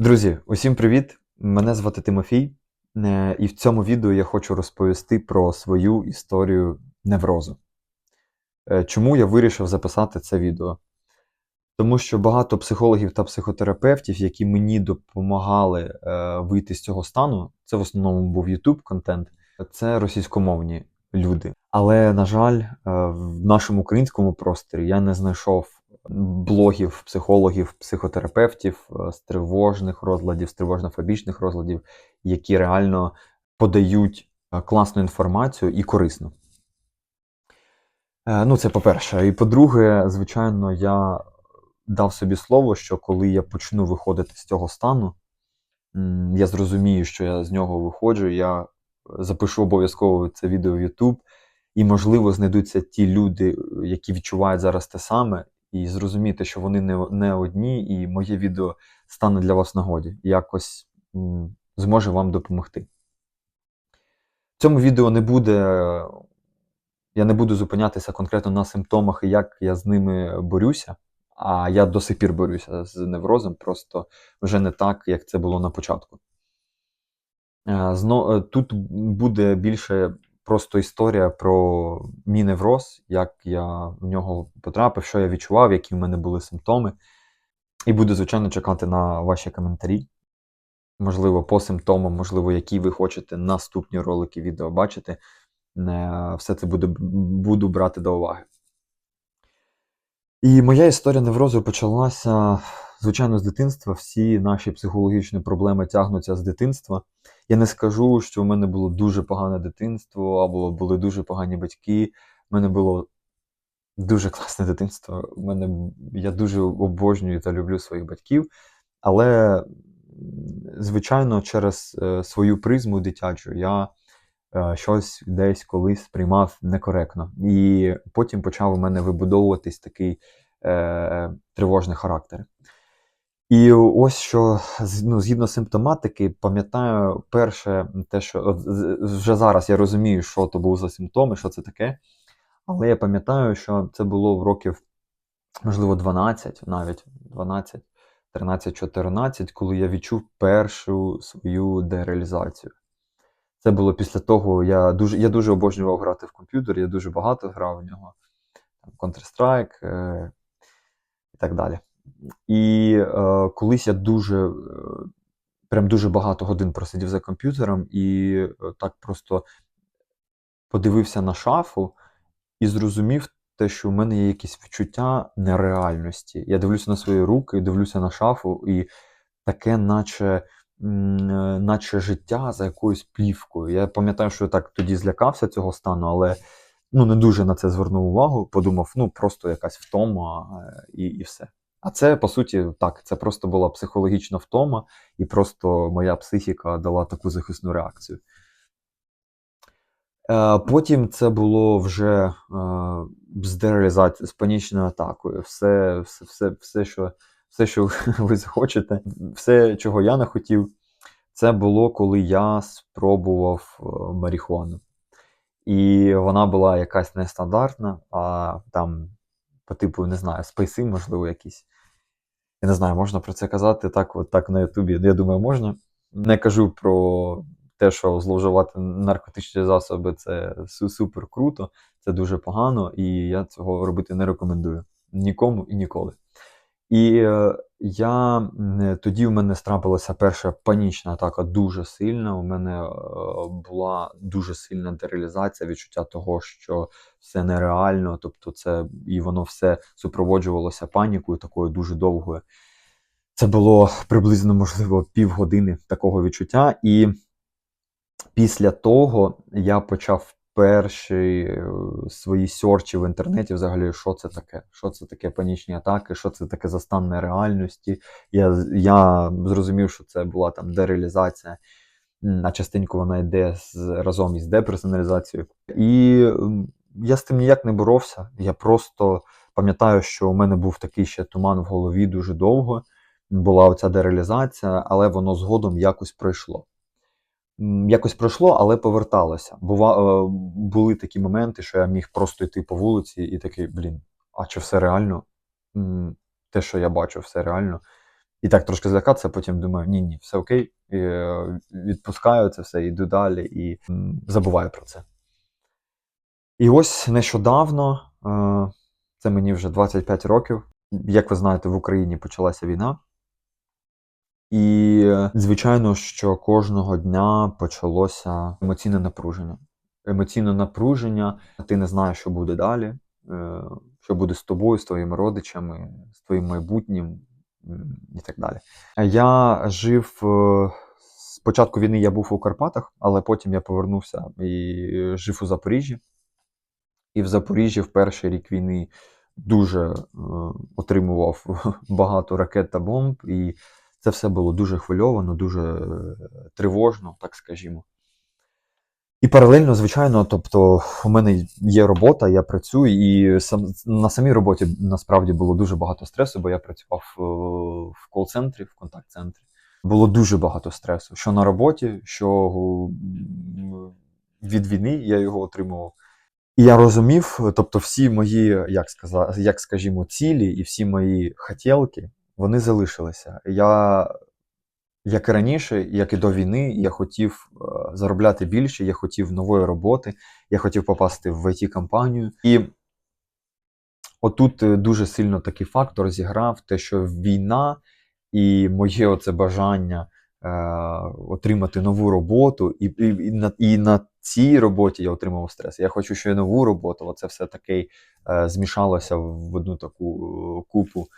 Друзі, усім привіт! Мене звати Тимофій, е, і в цьому відео я хочу розповісти про свою історію неврозу. Е, Чому я вирішив записати це відео? Тому що багато психологів та психотерапевтів, які мені допомагали е, вийти з цього стану, це в основному був YouTube контент, це російськомовні люди. Але, на жаль, в нашому українському просторі я не знайшов блогів, психологів, психотерапевтів е, з тривожних розладів, з тривожно-фобічних розладів, які реально подають е, класну інформацію і корисну. Е, Ну, це по-перше. І по-друге, звичайно, я дав собі слово, що коли я почну виходити з цього стану, я зрозумію, що я з нього виходжу, я запишу обов'язково це відео в YouTube, і, можливо, знайдуться ті люди, які відчувають зараз те саме, і зрозуміти, що вони не, не одні, і моє відео стане для вас нагоді, якось м, зможе вам допомогти. В цьому відео не буде. Я не буду зупинятися конкретно на симптомах і як я з ними борюся. А я до сих пір борюся з неврозом, просто вже не так, як це було на початку. Е, е, Тут буде більше просто історія про мій невроз, як я в нього потрапив, що я відчував, які в мене були симптоми. І буду, звичайно, чекати на ваші коментарі. Можливо, по симптомам, можливо, які ви хочете наступні ролики відео бачити. Все це буду, буду брати до уваги. І моя історія неврозу почалася, звичайно, з дитинства. Всі наші психологічні проблеми тягнуться з дитинства. Я не скажу, що в мене було дуже погане дитинство, або були дуже погані батьки. У мене було дуже класне дитинство. У мене, я дуже обожнюю та люблю своїх батьків. Але, звичайно, через е, свою призму дитячу я е, щось десь колись сприймав некоректно. І потім почав у мене вибудовуватись такий е, тривожний характер. І ось що ну, згідно симптоматики, пам'ятаю перше, те, що вже зараз я розумію, що то був за симптоми, що це таке. Але я пам'ятаю, що це було в років, можливо, 12, навіть 12, 13, 14, коли я відчув першу свою дереалізацію. Це було після того, я дуже, я дуже обожнював грати в комп'ютер, я дуже багато грав в нього. Counter-Strike е, і так далі. І е, колись я дуже, е, прям дуже багато годин просидів за комп'ютером і е, так просто подивився на шафу і зрозумів те, що в мене є якісь відчуття нереальності. Я дивлюся на свої руки, дивлюся на шафу, і таке, наче, е, наче життя за якоюсь плівкою. Я пам'ятаю, що я так тоді злякався цього стану, але ну, не дуже на це звернув увагу. Подумав, ну просто якась втома е, і, і все. А це, по суті, так, це просто була психологічна втома, і просто моя психіка дала таку захисну реакцію. Е, Потім це було вже е, з дереалізацією, з панічною атакою. Все, все, все, все, що, все, що ви захочете, все, чого я не хотів, це було, коли я спробував е, марихуану. І вона була якась нестандартна, а там, по типу, не знаю, спейси, можливо, якісь. Я не знаю, можна про це казати так, от так на Ютубі. Я думаю, можна. Не кажу про те, що зловживати наркотичні засоби це супер круто, це дуже погано, і я цього робити не рекомендую нікому і ніколи. І е, я тоді в мене страпилася перша панічна атака дуже сильна. У мене е, була дуже сильна дереалізація, відчуття того, що все нереально, тобто це і воно все супроводжувалося панікою такою дуже довгою. Це було приблизно, можливо, півгодини такого відчуття. І після того я почав перші е, свої сьорчі в інтернеті, взагалі, що це таке? Що це таке панічні атаки, що це таке за стан нереальності. Я, я зрозумів, що це була там дереалізація, а частенько вона йде з, разом із деперсоналізацією. І я з тим ніяк не боровся. Я просто пам'ятаю, що у мене був такий ще туман в голові дуже довго. Була оця дереалізація, але воно згодом якось пройшло. Якось пройшло, але поверталося. Бува, е, були такі моменти, що я міг просто йти по вулиці і такий, блін, а чи все реально? Те, що я бачу, все реально. І так трошки злякатися, потім думаю, ні, ні, все окей, і, е, відпускаю це все, йду далі і забуваю про це. І ось нещодавно, е, це мені вже 25 років, як ви знаєте, в Україні почалася війна. І, звичайно, що кожного дня почалося емоційне напруження. Емоційне напруження, ти не знаєш, що буде далі, е, що буде з тобою, з твоїми родичами, з твоїм майбутнім і так далі. Я жив е, з початку війни я був у Карпатах, але потім я повернувся і жив у Запоріжжі. І в Запоріжжі в перший рік війни дуже е, отримував багато ракет та бомб, і це все було дуже хвильовано, дуже е, тривожно, так скажімо. І паралельно, звичайно, тобто, у мене є робота, я працюю, і сам, на самій роботі насправді було дуже багато стресу, бо я працював е, в кол-центрі, в контакт-центрі. Було дуже багато стресу. Що на роботі, що від війни я його отримував. І я розумів, тобто, всі мої, як сказати, як скажімо, цілі і всі мої хотілки, вони залишилися. Я, як і раніше, як і до війни, я хотів е, заробляти більше, я хотів нової роботи, я хотів попасти в it компанію І отут е, дуже сильно такий фактор зіграв, те, що війна і моє оце бажання е, отримати нову роботу, і, і, і, на, і на цій роботі я отримав стрес. Я хочу ще нову роботу. Оце все таки е, змішалося в одну таку купу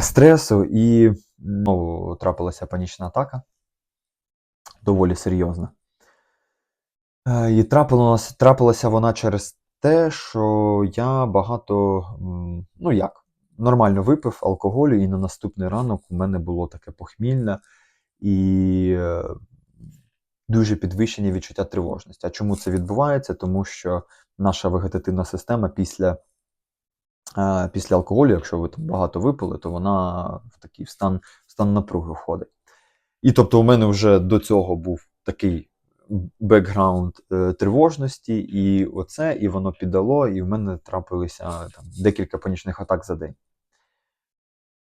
стресу, і знову трапилася панічна атака. Доволі серйозна. Е, і трапилося, трапилася вона через те, що я багато, ну як, нормально випив алкоголю, і на наступний ранок у мене було таке похмілля і е, дуже підвищення відчуття тривожності. А чому це відбувається? Тому що наша вегетативна система після, після алкоголю, якщо ви там багато випили, то вона в такий стан, стан напруги входить. І тобто, у мене вже до цього був такий бекграунд е, тривожності, і оце, і воно піддало, і в мене трапилися там декілька панічних атак за день.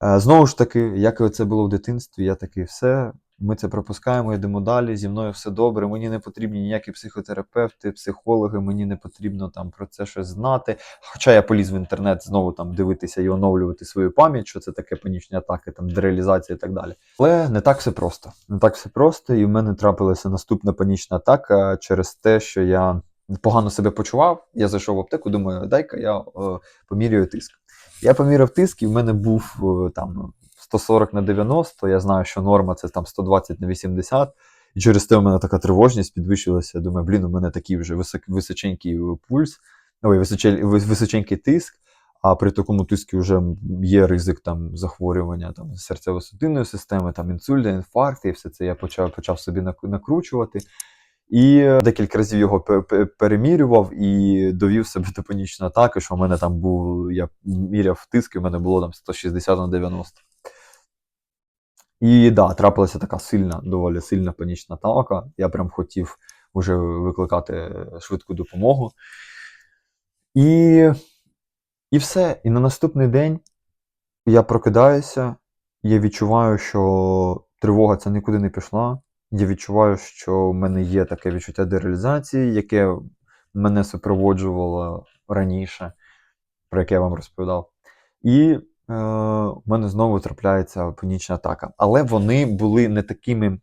Е, Знову ж таки, як це було в дитинстві, я такий все. Ми це пропускаємо, йдемо далі. Зі мною все добре. Мені не потрібні ніякі психотерапевти, психологи, мені не потрібно там про це щось знати. Хоча я поліз в інтернет знову там дивитися і оновлювати свою пам'ять, що це таке панічні атаки, там дереалізація і так далі. Але не так все просто. Не так все просто, і в мене трапилася наступна панічна атака через те, що я погано себе почував. Я зайшов в аптеку, думаю, дай-ка я е, поміряю тиск. Я поміряв тиск, і в мене був е, там 140 на 90. Я знаю, що норма це там 120 на 80. І через те у мене така тривожність підвищилася. Я думаю, блін, у мене такий вже висок, височенький пульс, ой, височе- вис- височенький тиск. А при такому тиску вже є ризик там захворювання там серцево-судинної системи, там інсульта, інфаркти, і все це я почав почав собі накручувати. І е, декілька разів його пе- пе- перемірював і довів себе до панічної атаки, що в мене там був, я міряв тиск, і в мене було там 160 на 90. І да, трапилася така сильна, доволі сильна панічна атака. Я прям хотів вже викликати швидку допомогу. І, і все. І на наступний день я прокидаюся, я відчуваю, що тривога ця нікуди не пішла. Я відчуваю, що в мене є таке відчуття дереалізації, яке мене супроводжувало раніше, про яке я вам розповідав. І е, в мене знову трапляється панічна атака. Але вони були не такими.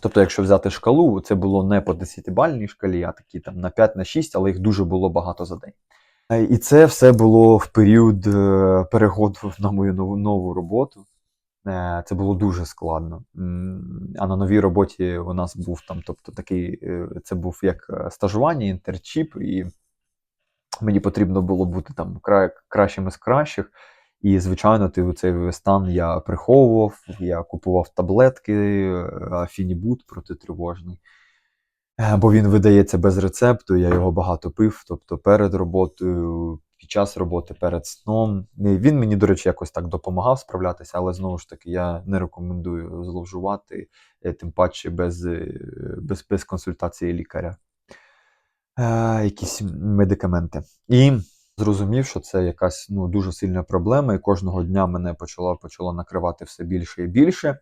Тобто, якщо взяти шкалу, це було не по 10-бальній шкалі, а такі там на 5 на 6, але їх дуже було багато за день. Е, І це все було в період е, переходу на мою нову, нову роботу. Е, Це було дуже складно. А на новій роботі у нас був там, тобто такий, е, це був як е, стажування, інтерчіп, і мені потрібно було бути там кра- кращим із кращих. І, звичайно, ти цей стан я приховував, я купував таблетки, афінібут протитривожний. Е, Бо він видається без рецепту, я його багато пив, тобто перед роботою, під час роботи, перед сном. Він мені, до речі, якось так допомагав справлятися, але знову ж таки я не рекомендую зловживати, е, тим паче без, е, без, без консультації лікаря. Е, Якісь медикаменти. І Зрозумів, що це якась ну, дуже сильна проблема, і кожного дня мене почало, почало накривати все більше і більше.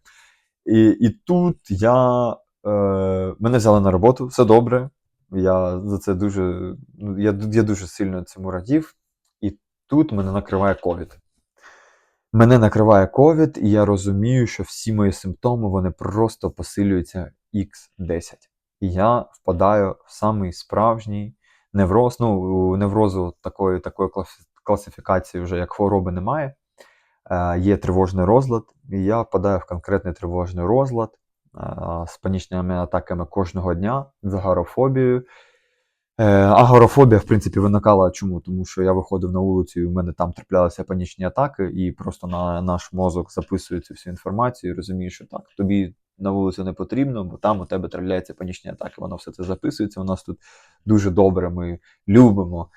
І, і тут я, е, мене взяли на роботу, все добре. Я за це дуже, ну, я, я дуже сильно цьому радів. І тут мене накриває ковід. Мене накриває ковід, і я розумію, що всі мої симптоми вони просто посилюються X10. І я впадаю в самий справжній невроз. Ну, неврозу такої, такої класифікації вже як хвороби немає. Е, є тривожний розлад, і я впадаю в конкретний тривожний розлад е, з панічними атаками кожного дня, з агорафобією. Е, агорафобія, в принципі, виникала чому? Тому що я виходив на вулицю, і в мене там траплялися панічні атаки, і просто на наш мозок записує цю всю інформацію і розуміє, що так, тобі на вулицю не потрібно, бо там у тебе трапляються панічні атаки. Воно все це записується. У нас тут дуже добре, ми любимо.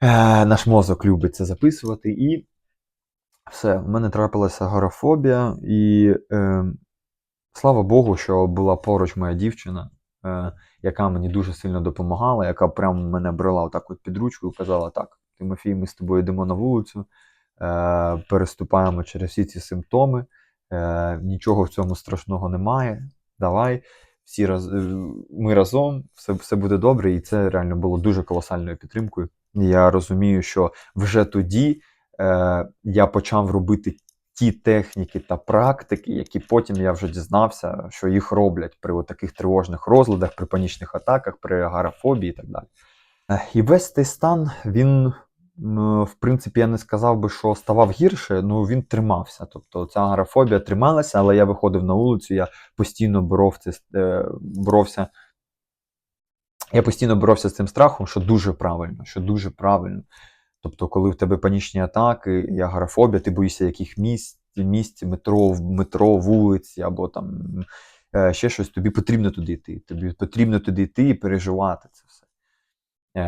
Е, наш мозок любить це записувати. І все, в мене трапилася агорафобія, і е, слава Богу, що була поруч моя дівчина, е, яка мені дуже сильно допомагала, яка прямо мене брала отак от під ручку і казала: так, Тимофій, ми з тобою йдемо на вулицю, е, переступаємо через всі ці симптоми, е, нічого в цьому страшного немає. Давай, всі раз, е, ми разом, все, все буде добре, і це реально було дуже колосальною підтримкою. Я розумію, що вже тоді е, я почав робити ті техніки та практики, які потім я вже дізнався, що їх роблять при таких тривожних розладах, при панічних атаках, при агарофобії і так далі. Е, І весь цей стан, він, в принципі, я не сказав би, що ставав гірше, ну він тримався. Тобто ця агарофобія трималася, але я виходив на вулицю, я постійно боров це, е, боровся. Я постійно боровся з цим страхом, що дуже правильно, що дуже правильно. Тобто, коли в тебе панічні атаки і агорафобія, ти боїшся яких місць, місць, метро, метро, вулиці або там е, ще щось, тобі потрібно туди йти. Тобі потрібно туди йти і переживати це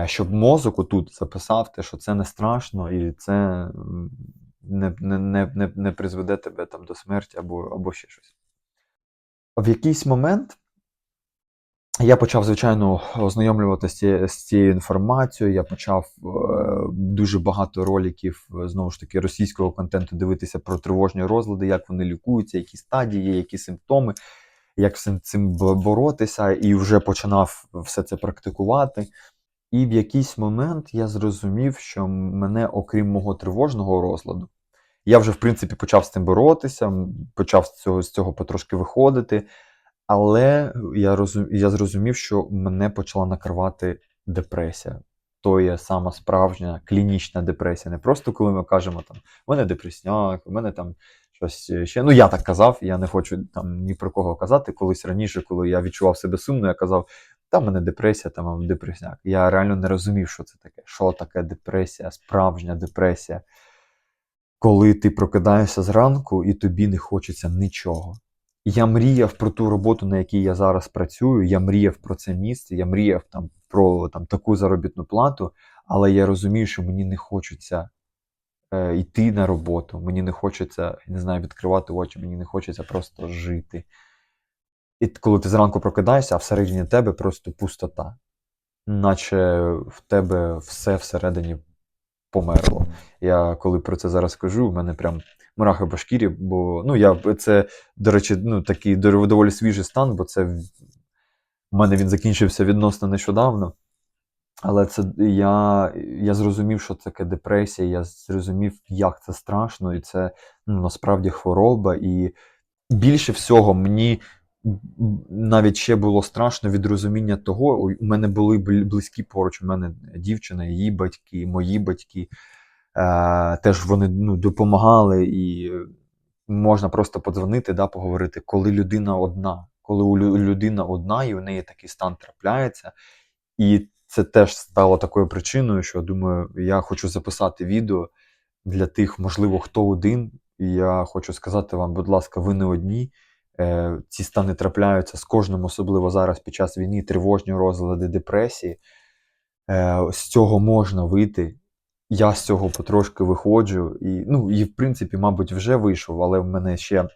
Щоб мозок отут записав те, що це не страшно, і це не, не, не, не, призведе тебе там до смерті або, або ще щось. В якийсь момент я почав, звичайно, ознайомлюватися з цією- інформацією. Я почав е, дуже багато роликів, е, знову ж таки, російського контенту дивитися про тривожні розлади, як вони лікуються, які стадії, є, які симптоми, як з цим боротися, і вже починав все це практикувати. І в якийсь момент я зрозумів, що мене, окрім мого тривожного розладу, я вже, в принципі, почав з цим боротися, почав з цього, з цього потрошки виходити. Але я, розум, я зрозумів, що мене почала накривати депресія. То є сама справжня клінічна депресія. Не просто коли ми кажемо там, у мене депресняк, у мене там щось ще. Ну, я так казав, я не хочу там ні про кого казати. Колись раніше, коли я відчував себе сумно, я казав, та в мене депресія, там депресняк. Я реально не розумів, що це таке. Що таке депресія, справжня депресія. Коли ти прокидаєшся зранку і тобі не хочеться нічого. Я мріяв про ту роботу, на якій я зараз працюю. Я мріяв про це місце, я мріяв там про там, таку заробітну плату, але я розумію, що мені не хочеться е, йти на роботу, мені не хочеться, не знаю, відкривати очі, мені не хочеться просто жити. І коли ти зранку прокидаєшся, а всередині тебе просто пустота, наче в тебе все всередині померло. Я коли про це зараз кажу, в мене прям мурахи по шкірі, бо ну я це, до речі, ну такий доволі свіжий стан, бо це в мене він закінчився відносно нещодавно. Але це я, я зрозумів, що таке депресія, я зрозумів, як це страшно, і це ну, насправді хвороба. І більше всього мені навіть ще було страшно від розуміння того, у мене були близькі поруч, у мене дівчина, її батьки, мої батьки. Е, теж вони ну, допомагали, і можна просто подзвонити, да, поговорити, коли людина одна, коли у людина одна і у неї такий стан трапляється. І це теж стало такою причиною, що думаю, я хочу записати відео для тих, можливо, хто один. І я хочу сказати вам, будь ласка, ви не одні. Е, ці стани трапляються з кожним, особливо зараз під час війни, тривожні розлади, депресії. Е, з цього можна вийти. Я з цього потрошки виходжу. І, ну, і в принципі, мабуть, вже вийшов, але в мене ще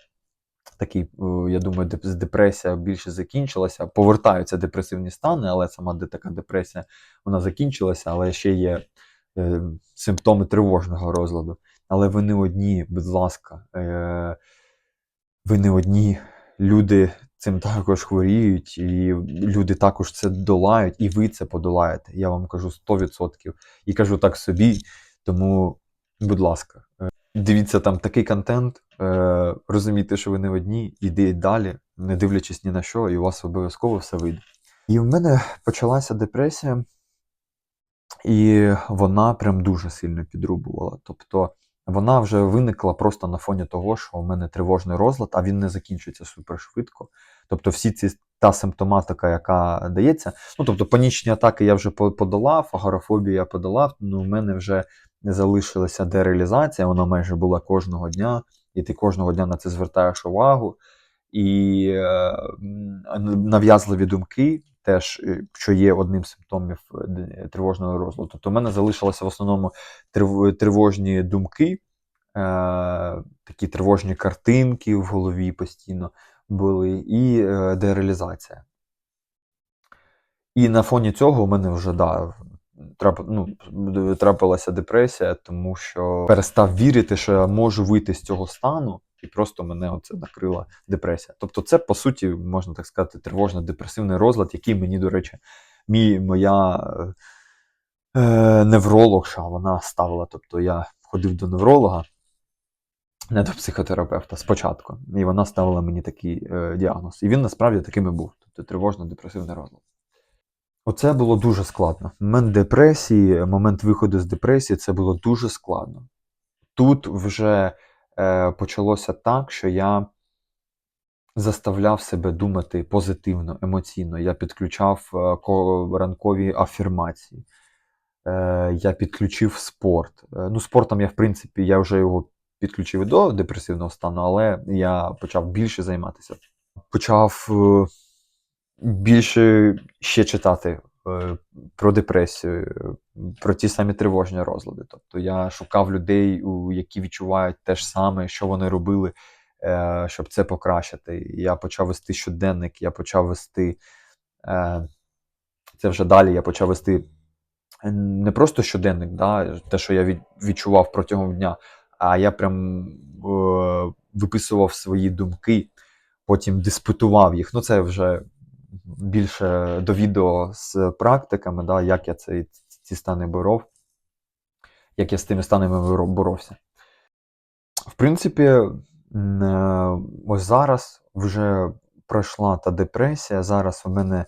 такий, е, я думаю, депресія більше закінчилася. Повертаються депресивні стани, але сама де така депресія вона закінчилася, але ще є е, симптоми тривожного розладу. Але ви не одні, будь ласка, е, ви не одні. Люди цим також хворіють, і люди також це долають, і ви це подолаєте. Я вам кажу 100%. І кажу так собі. Тому, будь ласка, е, дивіться там такий контент, е, розумійте, що ви не одні, ідіть далі, не дивлячись ні на що, і у вас обов'язково все вийде. І в мене почалася депресія, і вона прям дуже сильно підрубувала. Тобто вона вже виникла просто на фоні того, що у мене тривожний розлад, а він не закінчується супершвидко. Тобто, всі ці та симптоматика, яка дається, ну тобто панічні атаки я вже по- подолав, агорафобію я подолав, ну у мене вже не залишилася дереалізація, вона майже була кожного дня, і ти кожного дня на це звертаєш увагу. І е, нав'язливі думки, теж, е, що є одним з симптомів е, тривожного розладу. Тобто, в мене залишилося в основному тривожні думки, е, такі тривожні картинки в голові постійно були, і е, дереалізація. І на фоні цього у мене вже да, трап, ну, трапилася депресія, тому що перестав вірити, що я можу вийти з цього стану, і просто мене оце накрила депресія. Тобто, це, по суті, можна так сказати, тривожно-депресивний розлад, який мені, до речі, мій, моя е, е, неврологша вона ставила. Тобто я ходив до невролога, не до психотерапевта спочатку, і вона ставила мені такий е, діагноз. І він насправді таким і був. Тобто тривожно-депресивний розлад. Оце було дуже складно. Момент депресії, момент виходу з депресії це було дуже складно. Тут вже почалося так, що я заставляв себе думати позитивно, емоційно. Я підключав е, ранкові афірмації. Е, я підключив спорт. Е, ну, спортом я, в принципі, я вже його підключив і до депресивного стану, але я почав більше займатися. Почав е, більше ще читати е, про депресію, е, про ті самі тривожні розлади. Тобто я шукав людей, які відчувають те ж саме, що вони робили, е, щоб це покращити. Я почав вести щоденник, я почав вести е, це вже далі. Я почав вести е, не просто щоденник, да, те, що я відчував протягом дня, а я прям е, виписував свої думки, потім диспутував їх. Ну, це вже більше до відео з практиками, да, як я ці, ці стани боров, як я з тими станами боровся. В принципі, е, ось зараз вже пройшла та депресія. Зараз у мене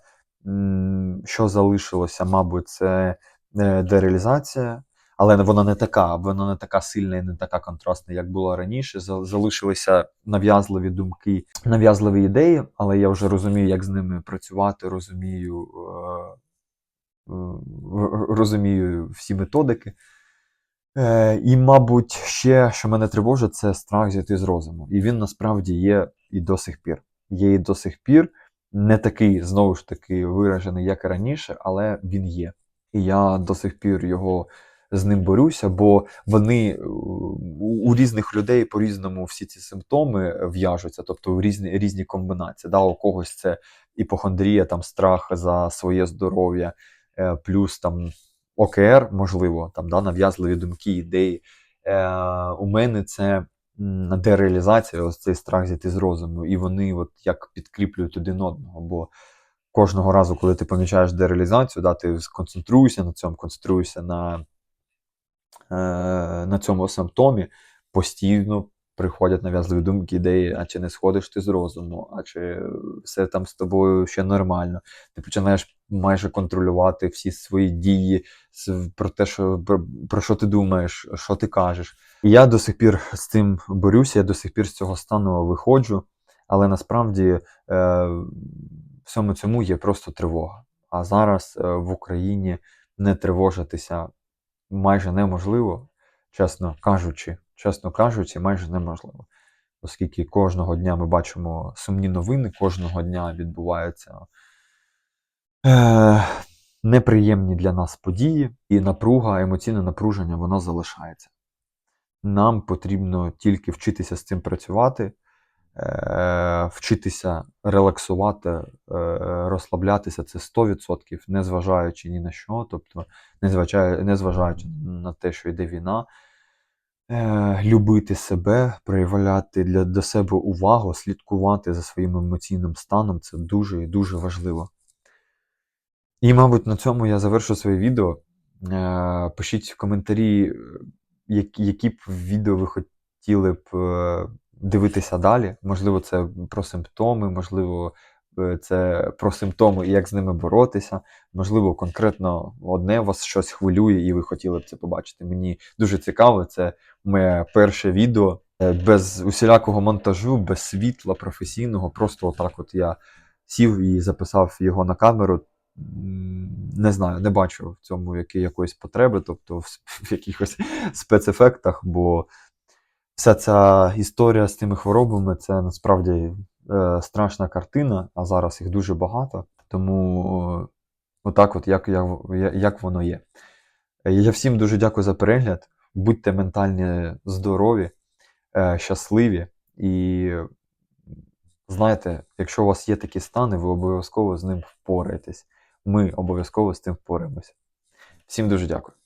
що залишилося, мабуть, це е, дереалізація, але вона не така, вона не така сильна і не така контрастна, як була раніше. Залишилися нав'язливі думки, нав'язливі ідеї, але я вже розумію, як з ними працювати, розумію, е, е, розумію всі методики. Е, і, мабуть, ще, що мене тривожить, це страх зійти з розуму. І він насправді є і до сих пір. Є і до сих пір не такий, знову ж таки, виражений, як і раніше, але він є. І я до сих пір його з ним борюся, бо вони е, у, різних людей по-різному всі ці симптоми в'яжуться, тобто різні, різні комбінації. Да, у когось це іпохондрія, там страх за своє здоров'я, е, плюс там ОКР, можливо, там да, нав'язливі думки, ідеї. Е, у мене це дереалізація, ось цей страх зійти з розуму, і вони от як підкріплюють один одного. Бо кожного разу, коли ти помічаєш дереалізацію, да, ти сконцентруєшся на цьому, концентруєшся на, е, на цьому симптомі, постійно приходять нав'язливі думки, ідеї, а чи не сходиш ти з розуму, а чи все там з тобою ще нормально. Ти починаєш майже контролювати всі свої дії про те, що про, про що ти думаєш, що ти кажеш. І я до сих пір з цим борюся, я до сих пір з цього стану виходжу, але насправді е, всьому цьому є просто тривога. А зараз е, в Україні не тривожитися майже неможливо, чесно кажучи, чесно кажучи, майже неможливо. Оскільки кожного дня ми бачимо сумні новини, кожного дня відбуваються е, неприємні для нас події, і напруга, емоційне напруження, воно залишається. Нам потрібно тільки вчитися з цим працювати, вчитися релаксувати, е, розслаблятися це 100%, незважаючи ні на що, тобто незважаючи, незважаючи на те, що йде війна, е, любити себе, проявляти для, до себе увагу, слідкувати за своїм емоційним станом це дуже і дуже важливо. І, мабуть, на цьому я завершу своє відео. Е, Пишіть в коментарі, е, які, б відео ви хотіли б е, дивитися далі. Можливо, це про симптоми, можливо, е, це про симптоми і як з ними боротися. Можливо, конкретно одне вас щось хвилює, і ви хотіли б це побачити. Мені дуже цікаво, це моє перше відео е, без усілякого монтажу, без світла професійного. Просто отак от я сів і записав його на камеру. Не знаю, не бачу в цьому якоїсь потреби, тобто в, якихось спецефектах, бо вся ця історія з тими хворобами це насправді е, страшна картина, а зараз їх дуже багато. Тому е, отак, от як, як, як воно є. Я всім дуже дякую за перегляд. Будьте ментально здорові, е, щасливі і знаєте, якщо у вас є такі стани, ви обов'язково з ним впораєтесь. Ми обов'язково з тим впораємося. Всім дуже дякую.